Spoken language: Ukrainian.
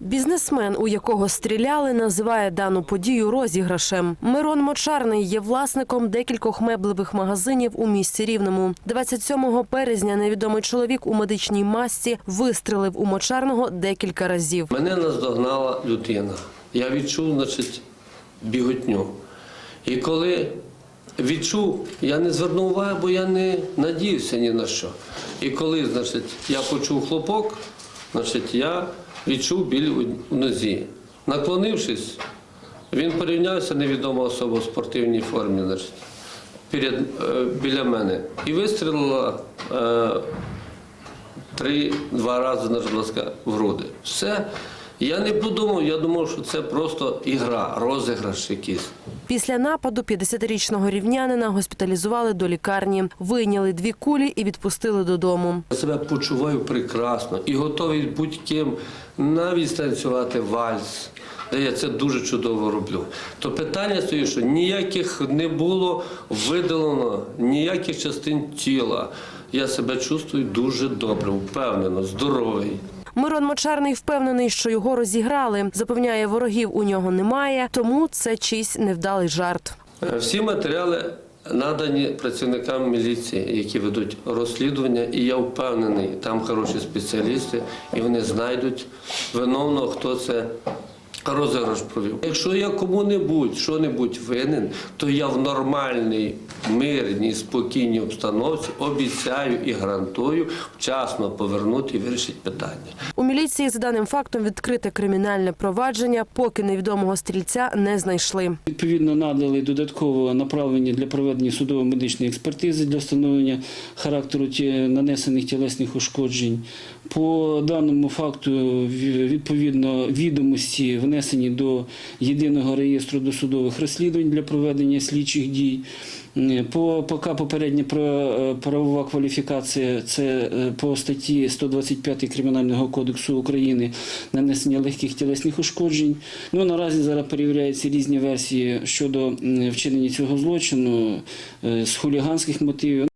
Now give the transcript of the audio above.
Бізнесмен, у якого стріляли, називає дану подію розіграшем. Мирон Мочарний є власником декількох меблевих магазинів у місті Рівному. 27 березня невідомий чоловік у медичній масці вистрелив у Мочарного декілька разів. Мене наздогнала людина. Я відчув, значить, біготню. І коли відчув, я не звернув уваги, бо я не надіявся ні на що. І коли, значить, я почув хлопок, значить, я відчув біль у- нозі. Наклонившись, він порівнявся невідома особа в спортивній формі, значить, перед, е, біля мене. І вистрілила е, три-два рази, на в груди. Все. Я не подумав, я думав, що це просто ігра, розіграш якийсь. Після нападу 50-річного рівнянина госпіталізували до лікарні, вийняли дві кулі і відпустили додому. Я себе почуваю прекрасно і готовий будь-ким навіть станцювати вальс. Де я це дуже чудово роблю. То питання стоїть, що ніяких не було видалено, ніяких частин тіла. Я себе чувствую дуже добре, впевнено, здоровий. Мирон Мочарний впевнений, що його розіграли. Запевняє, ворогів у нього немає, тому це чийсь невдалий жарт. Е, Всі матеріали надані працівникам міліції, які ведуть розслідування, і я впевнений, там хороші спеціалісти, і вони знайдуть виновного, хто це розіграш провів. Якщо я кому-небудь що-небудь винен, то я в нормальній, мирній, спокійній обстановці обіцяю і гарантую вчасно повернути і вирішити питання. У міліції за даним фактом відкрите кримінальне провадження, поки невідомого стрільця не знайшли. Відповідно, надали додатково направлення для проведення судово-медичної експертизи для встановлення характеру ті- нанесених тілесних ушкоджень. По даному факту, ві- відповідно, відомості внесені до єдиного реєстру досудових розслідувань для проведення слідчих дій. Е, По поки попередня е, правова кваліфікація це е, по статті 125 Кримінального кодексу України нанесення легких тілесних ушкоджень. Ну наразі зараз перевіряються різні версії щодо вчинення цього злочину з хуліганських мотивів.